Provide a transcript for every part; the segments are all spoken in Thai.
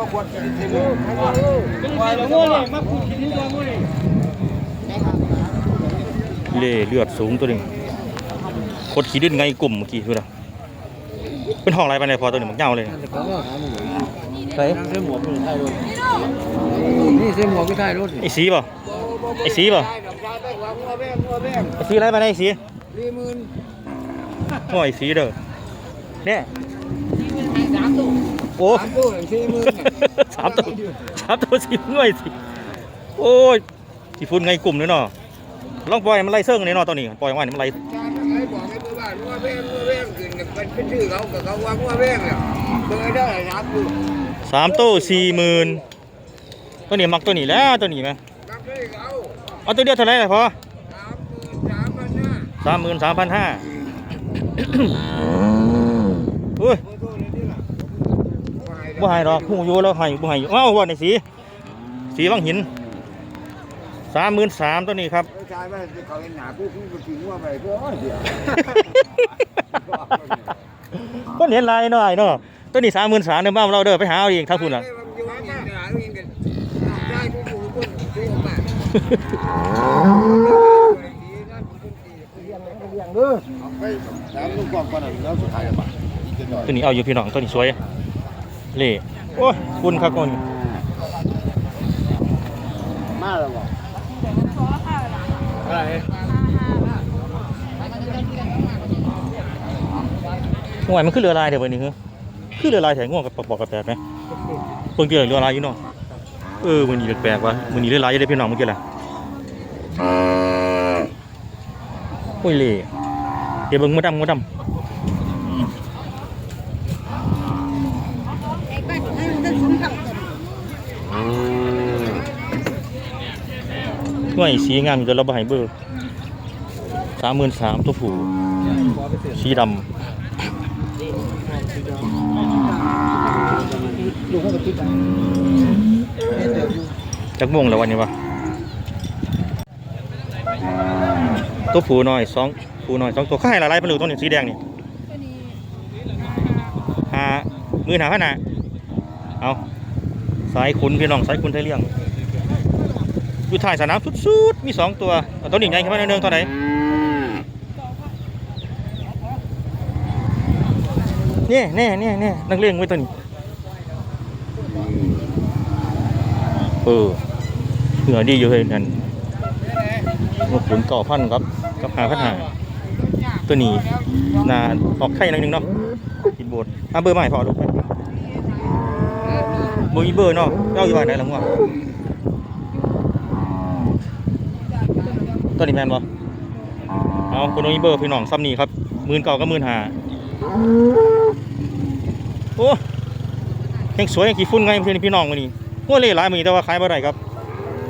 มาขวดกินเต็มเลยเล่เลือดสูงตัวหนึงคดขี้ดินไงกลุ่มเมื่อกี้คืออะไรเป็นห้องอะไรไปไหนพอตัวหนึ่งมันเงาเลยใส่เสื้อหมวกไทยรถนี่เสื้อหมวกก็ไทยรถไอ้สีเปล่าไอ้สีเปล่าไอ้สีอะไรไปไหนไอ้สีสี่หมื่นโอ้ยไอ้สีเด้อเนี่ย โอ้สามตัวสี่หมื่นสามตัวสามตัวสี่หน่วยสิโอ้ยสีฟุ้นไงกลุ่มเลยเนาะลองปล่อยให้มันไล่เซิ่งเลยเนาะตัวนี้ปล่อยไว้ให้มันไล่จานไอ้บอกให้เมื่อวานงัวแพงงัวแพงขึ้นกับเป็นเป็นชื่อเขากับเขาว่างัวแพงเนี่ยเบอร์ได้นับดูสามตัวสี่หมื่นตัวนี้มักตัวนี้แล้วตัวนี้ไหมนับได้เขาเอาตัวเดียวเท่าไหร่ล่ะพอสามหมื่นสามพันห้าสามหมื่นสามพันห้าเฮ้ยเบอร์โทรเลยนี่ล่ะ บ่ให้ดอกหูอยู่แล้วให้บ่ให้อยู่เอ้าว่าในสี สีบางหินสามหมื่นสามตัวนี้ครับไอ้ชายว่าเขาเห็นหนาผู้คุ้มกับทิ้งงัวไปก็เดี๋ยวก็เห็นลายหน่อยเนาะตัวนี้สามหมื่นสามเดิมบ้านเราเด้อไปหาเอาเองทั้งคุณล่ะได้ผู้ผู้คนผู้มาไปถามลุงกองก่อนแล้วสุดท้ายจะมาตัวนี้เอาอยู่พี่น้องตัวนี้สวย เล่โอ้ยคุณครับคนมาแล้วบ่อะไรห่วยมันขึ้นเรือลายเดี๋ยววันนี้คือขึ้นเรือลายแถงง่วงกับปอกกับแปดไหมเพิ่งเจอเรือลายอยู่เนาะเออมันนี้แปลกๆว่ะมันนี้เรือลายจะได้พี่น้องเมื่อกี้แหละโอ้ยเล่เดี๋ยวเบิ่งมาดำมาดำ หน่วยสีงามอยู่แต่เราบ่ให้เบอร์สามหมื่นสามตัวผู้สีดำจักโมงแล้ววันนี้วะตัวผู้น้อยสองผู้น้อยสองตัวข้าให้ละลายไปเลยตัวนี้สีแดงนี่หามือหนาขนาดเอาสายคุณพี่น้องสายคุณไทยเลี้ยง อยู่ถ่ายสนามสุดๆ มีสองตัวตัวนี้ใหญ่ขึ้นมาหน่อยหนึงตัวไหนเนี่ยเนี่ยเนี่ยเนี่ยนักเลี้ยงไว้ตัวนี้เออเหนือดีอยู่เลยนั่นขุนเก่อพันครับกับหาพันหาตัวนี้นาออกไข่หนิดนึงเนาะกินบดอะเบอร์ใหม่พอลูกไปบอร์อีเบอร์เนาะเจ้าอยู่บ้านไหนล่ะมึงวะ ตัวนี้แมนบ่เอาคนน้องอีเบอร์พี่น้องซ้ำนี่ครับหมื่นเก่าก็หมื่นหาโอ้แข่งสวยแข่งขี้ฝุ่นไงเพื่อนพี่น้องมานี่งัวเล่หลายมือนี้แต่ว่าขายบ่ได้ครับ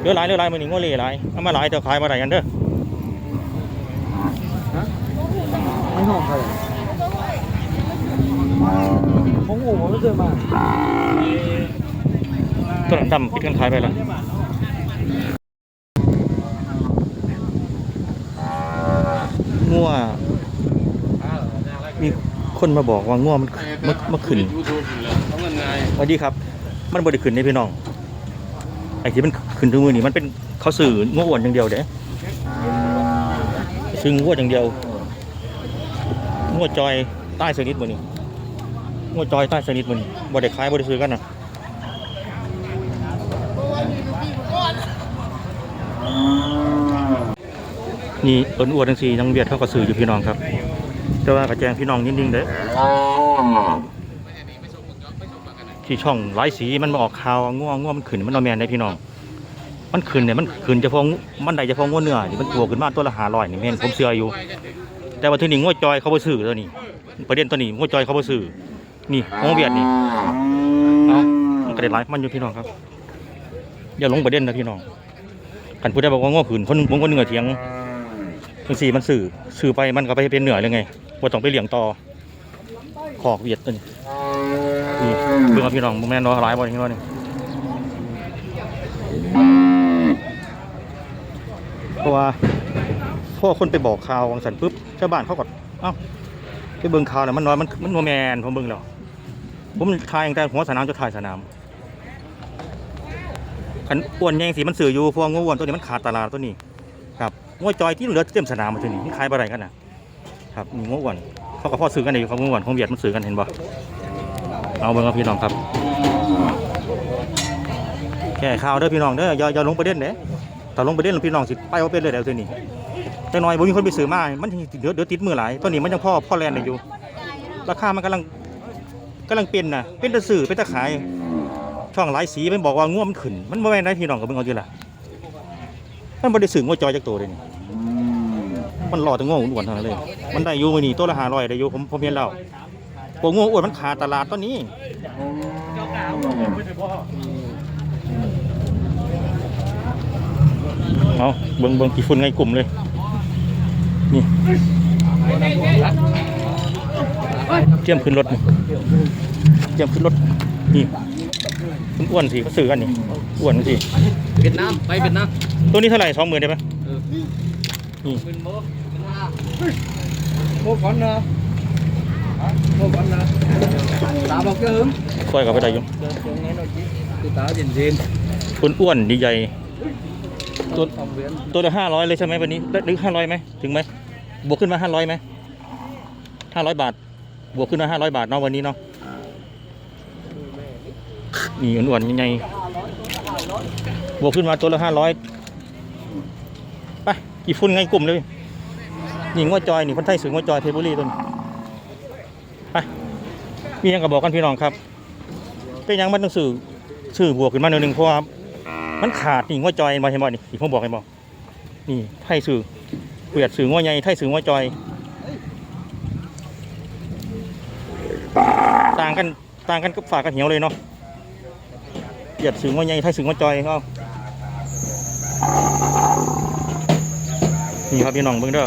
เรือหลายเรือหลายมือนี้งัวเล่หลายเอามาหลายแต่ขายบ่ได้กันเด้อไม่ห้องใครของอู่ผมไม่เคยมาตัวนั้นดำปิดกันขายไปแล้วงัวมี คนมาบอกว่างัวมันมันมันขึ้นสวัสดีครับ มันบ่ได้ขึ้นในพี่น้องไอ้ที่มันขึ้นทุกมือนี่มันเป็นเขาสื่องัวอ้วนอย่างเดียวเด้ซึ่งงัวอย่างเดียวงัวจอยใต้สนิทมือนี่งัวจอยใต้สนิทมือนี่บ่ได้ขายบ่ได้ซื้อกันนะนี่เอินอวดทั้งสี่ยังเบียดเข้ากับสื่ออยู่พี่น้องครับ แต่ว่ากระแจงพี่น้องนิดนึงเด้อที่ช่องหลายสีมันมาออกข่าวง่วงง่วงมันขึ้นมันเอาแมนได้พี่น้อง มันขึ้นเนี่ยมันขึ้นเฉพาะมันได้เฉพาะง่วงเนื้อนี่มันตัวขึ้นมาตัวละหาร้อยนี่แม่นผมเชื่ออยู่ แต่ว่าที่นี้ง่วงจอยเขาบ่ซื้อตัวนี้ ประเด็นตัวนี้ง่วงจอยเขาบ่ซื้อนี่ง่วงเบียดนี่เอามันก็ได้หลายมันอยู่พี่น้องครับอย่าหลงประเด็นนะพี่น้องขันพูดได้บอกว่าง่วขืนคนผมคนเหนือเถียงทั้งสี่มันสื่อสื่อไปมันก็ไปเป็นเหนือเลยไง ว่าต้องไปเลี้ยงต่อขอกเวียดตัวนี้นี่เบิ่งเอาพี่น้องบ่แม่นเนาะหลายบ่อย่างนี้นี่เพราะว่าพ่อคนไปบอกข่าววังสันปุ๊บชาวบ้านเขาก็เอ้าไปเบิ่งข่าวน่ะมันน้อยมันมันโนแมนผมเบิ่งแล้วผมถ่ายตั้งแต่หัวสนามจะถ่ายสนามขันอ้วนแยงสีมันสื่ออยู่พวกงูอ้วนตัวนี้มันขาดตลาดตัวนี้ครับงูจอยที่เหลือเต็มสนามมาตัวนี้มันขายบ่ได้กันนะ ครับนี่งูอ้วนเขาก็พ่อซื้อกันอยู่ครับงูอ้วนของเวียดมันซื้อกันเห็นบ่เอาเบิ่งครับพี่น้องครับแก่ข่าวเด้อพี่น้องเด้ออย่าอย่าลงประเด็นเด้ถ้าลงประเด็นแล้วพี่น้องสิไปว่าเป็นเลยเดี๋ยวตัวนี้แต่น้อยบ่มีคนไปซื้อมามันเดี๋ยวเดี๋ยวติดมือหลายตัวนี้มันยังพ่อพ่อแลนด้อยู่ ราคามันกำลังกำลังเป็นนะเป็นตะสื่อเป็นตะขาย ช่องหลายสีมันบอกว่าง่วมันขึ้น มันบ่แม่นได้พี่น้องกับเบิ่งเอาดีล่ะมันบ่ได้สื่อง่วจอยจักตัวเลยนี่ มันรอแต่ง่วอ้วนๆเท่านั้นเลย มันได้อยู่มื้อนี้ตัวละ500ได้อยู่ผมผมเห็นแล้วพวกง่วอ้วนมันขาดตลาดตอนนี้เอาเบิ่งเบิ่งกี่ฝุ่นไงกลุ่มเลย นี่เตรียมขึ้นรถนี่เตรียมขึ้นรถนี่คุณอ้วนสิเขาซื้อกันนี่อ้วนสิเวียดนามไปเวียดนามตัวนี้เท่าไหร่สองหมื่นได้ไหมนี่ เป็นโมเป็นห้าโมฟันนะโมฟันนะตาบอกเยอะหึมค่อยกับไปได้อยุ่เดินตรงนี้หน่อยจิคือตาเย็นเย็นคุณอ้วนดีใหญ่ตัวของเวียนตัวละห้าร้อยเลยใช่ไหมวันนี้หรือห้าร้อยไหมถึงไหมบวกขึ้นมาห้าร้อยไหมห้าร้อยบาท บวกขึ้นมาห้าร้อยบาทเนาะวันนี้เนาะนี่อ้วนๆใหญ่ๆบวกขึ้นมาตัวละห้าร้อยไปกี่ฟุ้นไงกลุ่มเลย นี่งวดจอยนี่คนไทยสื่องวดจอยเพชรบุรีตัวนี้ไปมีหยังกับบอกกันพี่น้องครับเป็นยังมันต้องสื่อสื่อบวกขึ้นมาหน่อยหนึ่งเพราะว่ามันขาดนี่งวดจอยมาเห็นบ่นี่ที่ผมบอกให้บอกนี่ไทยสื่อเปียดสื่องวดใหญ่ไทยสื่องวดจอยต่างกันต่างกันกับฝากกันเหี่ยวเลยเนาะเหยียดสึงว่าใหญ่ไทยสึงว่าจอยเขานี่ครับพี่น้องเบิ่งเด้อ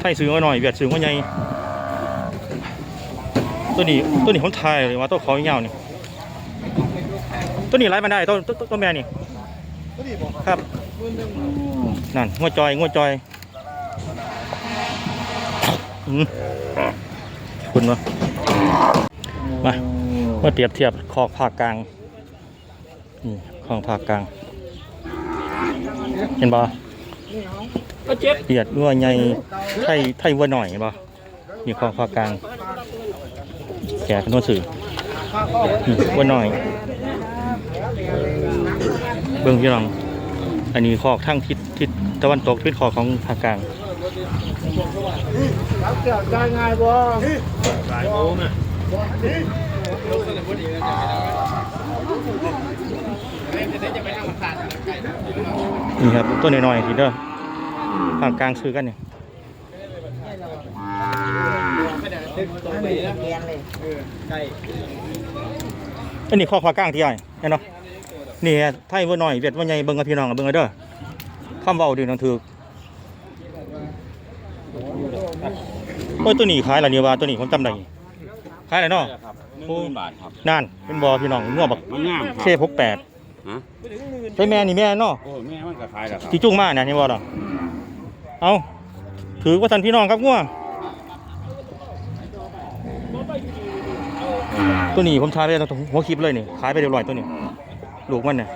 ไทยสึงว่าหน่อยเหยียดสึงว่าใหญ่ตัวนี้ตัวนี้ผมทายเลยว่าตัวเขายาวนี่ตัวนี้ไล่มาได้ตัวตัวตัวตัวแม่นี่ครับนั่นงวดจอยงวดจอยคุณวะมามื่อเปรียบเทียบคอกภาคกลางนี่คอกภาคกลาง เห็นบ่ เปียดวัวใหญ่ไทยไทยวัวหน่อยเห็นบ่นี่คอกภาคกลางแขกะขนมสื่อนี่วัวหน่อย เบิ่งพี่น้อง อันนี้คอกทั้งทิศทิศตะวันตกเป็นคอของภาคกลางรับเกี่ยวได้ง่ายบ่นี่ครับต้นน้อยๆทีเด้อ ภาคกลางซื้อกันเนี่ยอันนี้ข้อควากลางที่ใหญ่เห็นเนาะนี่ฮะไทยว่าน้อยเวียดว่าใหญ่เบิ่งกับพี่น้องกับเบิ่งเอาเด้อคำเว้าดีน้องถือโอ้ยตัวนี้ขายละเนี่ยว่าตัวนี้ผมจำได้ขายอะไรเนาะหนึ่งหมื่นบาทครับนั่นเป็นบอพี่น้องงัวบักมันงามคเครับหกแปดฮะใช่แม่นี่แม่เนาะโอ้แม่มันก็ขายแล้วครับที่จุ้งมาเนี่ยนี่บ่ดอก เอาถือว่าทันพี่น้องครับงัวตัวนี้ผมทายไปตรงหัวคลิปเลยนี่ขายไปเรียบร้อยตัวนี้ลูกมันเนี่ย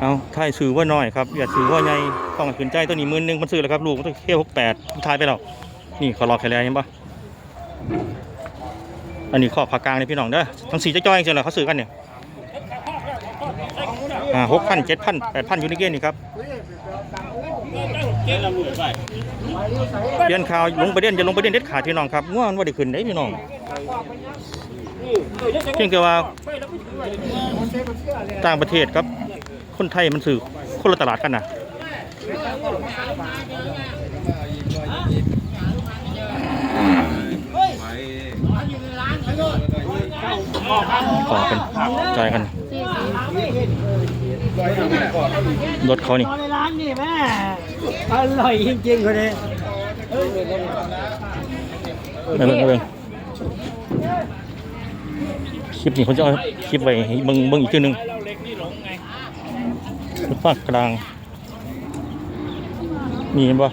เอาทายซื้อว่าน้อยครับอย่าซื้อว่าใหญ่ต้องขืนใจตัวนี้หมื่นหนึงมันซื้อแล้วครับลูกมันตัวเคหกแปดทายไปแล้วนี่ขอรอแค่แล้วเห็นปะอันนี้ขอบผักกลางเลยพี่น้องเด้อทั้งสี่จะจ้อยจริงๆเลยเขาซื้อกันเนี่ยอ่า หกพันเจ็ดพันแปดพันอยู่ในเกณฑ์นี่ครับเรียนข่าวลงประเด็นจะลงประเด็นเด็ดขาดพี่น้องครับง่วงว่าได้ขึ้นได้พี่น้องเพียงแต่ว่าต่างประเทศครับ คนไทยมันสื่อคนละตลาดกันนะขอกันจ่ายกัน รถเขานี่ในร้านนี่แม่อร่อยจริงๆคนนี้มาเบิ่งมาเบิ่งคลิปนี้เขาจะเอาคลิปไว้ให้เบิ่งเบิ่งอีกทีหนึงรถภาคกลางนี่เห็นปะ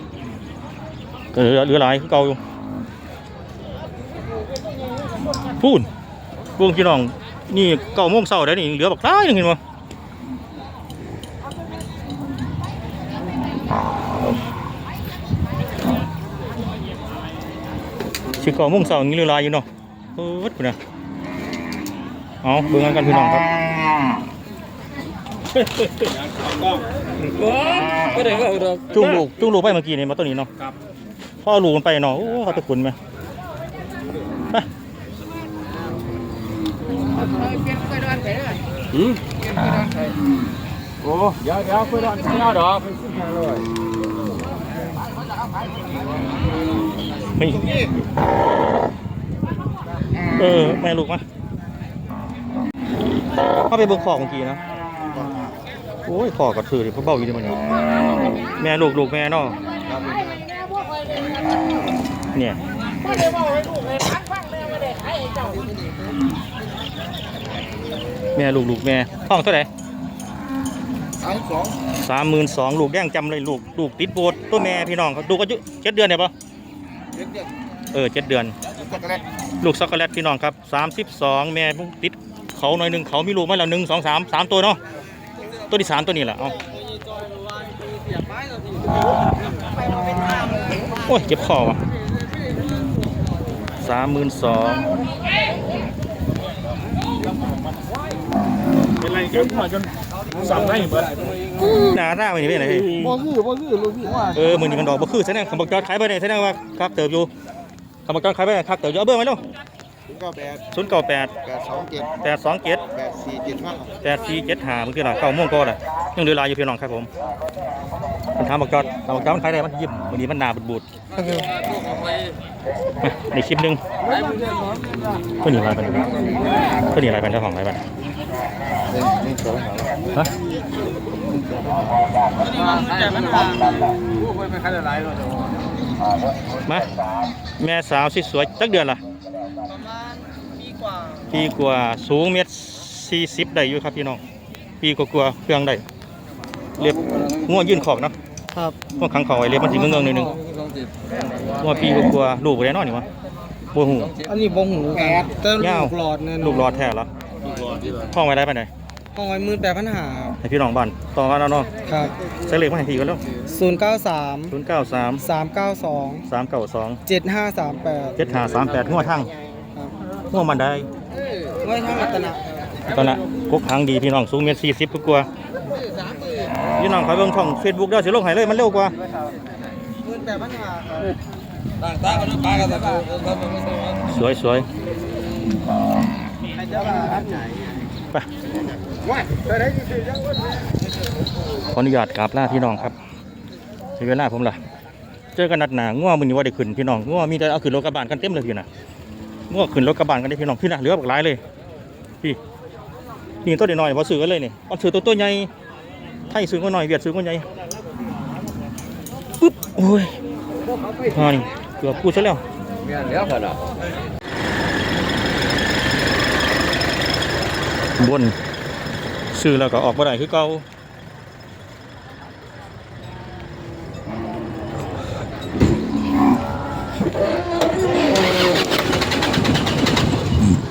ก็เหลือเหลือหลายคือเก่าอยู่พูนเบิ่งพี่น้อง นี่เก้าโมงเช้าได้นี่เหลือบักน้อยหนึงเห็นบ่ สิเก้าโมงเช้าอย่างนี้เหลือลายอยู่เนาะเออพุ่นะเอาเบิ่งกันพี่น้องครับจุ้งลูกจุ้งลูกไปเมื่อกี้นี่มาตัวนี้เนาะครับพ่อลูกมันไปเนาะโอ้เขาตะคุณไหมอืมโอ้เดี๋ยวเดี๋ยวเพื่อนไม่เอาดอก ไม่เออแม่ลูกมาเข้าไปเบิ่งขอกเมื่อกี้นะโอ้ยขอกกับถือดิเพราะเบาอยู่ดีมันเนี่ยแม่ลูกลูกแม่เนาะเนี่ยแม่ลูกลูกแม่ห้องเท่าไหร่ทั้งสองสามหมื่นสองลูกแย่งจำเลยลูกลูกติดโบสถ์ตัวแม่พี่น้องเขาดูกอายุเจ็ดเดือนเนี่ยปะ เด็กเด็กเออเจ็ดเดือนช็อกโกแลตลูกช็อกโกแลตพี่น้องครับสามสิบสองแม่เพิ่งติดเขาหน่อยหนึ่งเขามีลูกมาแล้วหนึ่งสองสามสามตัวเนาะตัวที่สามตัวนี้แหละเอาโอ้ยเจ็บคอว่ะสามหมื่นสองเป็นไรกันมาจนสั่งให้เบิด หนาหน้ามันนี่เป็นไงพี่บ่คือบ่คือลูกพี่ว่าเออมือนี้มันดอกบ่คือแสดงคำบอกจอดขายไปเนี่ยแสดงว่าคักเติบอยู่คำบอกจอดขายไปเนี่ยคักเติบอยู่เอาเบอร์ไหมลูกถึงเก้าแปดศูนย์เก้าแปดแปดสองเจ็ดแปดสองเจ็ดแปดสี่เจ็ดห้าแปดสี่เจ็ดหามันคือหลังเก้าโมงก่อนอะยังเหลือหลายอยู่พี่น้องครับผมมันถามบอกจอดถามบอกจอดมันขายได้มันยิ้มวันนี้มันหนาบูดบูดมาในคลิปหนึงตัวนี้อะไรไปตัวนี้อะไรไปเจ้าของอะไรไปนี่สองฮะแต่ มันมาผู้ไปเป็นใครหลายเลยมาแม่สาวสวยๆจักเดือนล่ะประมาณปีกว่าปีกว่าสูงเมตรสี่สิบได้อยู่ครับพี่น้อง ปีกว่าๆเครื่องได้เรียบง่วยื่นขอกเนาะครับง่วขังขอกไว้เรียบมันสิเงื้องๆหนิดนึงง่วปีกว่าๆลูกบ่ได้นอนนี่วะบัวหูอันนี้บ่หูกันแต่ยาวลูกหลอดแน่นนลูกรอดแท้แล้วห้องไว้ได้ปะไหน ห้องไว้มือแปดพันหาให้พี่น้องบ้านต่อกันแล้วเนาะครับใส่เลขมาให้พี่กันแล้วศูนย์เก้าสามศูนย์เก้าสามสามเก้าสองสามเก้าสองเจ็ดห้าสามแปดเจ็ดห้าสามแปดหัวทั้งครับหัวมันได้ไว้ทางอัตนะตอนนั้นกกทางดีพี่น้องสูงเมตรสี่สิบกว่าพี่น้องคอยเบิ่งช่องเฟซบุ๊กได้สิลงให้เลยมันเร็วกว่ามือแปดพันหาครับต่างตากันปลากันแต่สวยสวย ไปขออนุญาตกราบลาพี่น้องครับถึงเวลาผมล่ะเจอกันนัดหนาง่วมือนี้ว่าได้ขึ้นพี่น้องง่วมีแต่เอาขึ้นรถกระบะกันเต็มเลยพี่นะง่วขึ้นรถกระบะกันได้พี่น้องพี่นะเหลือบักหลายเลย พี่นี่ตัวเดียวหน่อยพอซื้อกันเลยนี่พอซื้อตัวตัวใหญ่ไทยซื้อก็หน่อยเวียดซื้อก็ใหญ่ปุ๊บโอ้ยมานี่เกือบพูดซะแล้ว เมียแล้วกันอะ บนซื้อแล้วก็ออกมาได้คือเก่า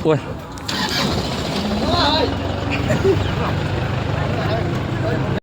โอ้ย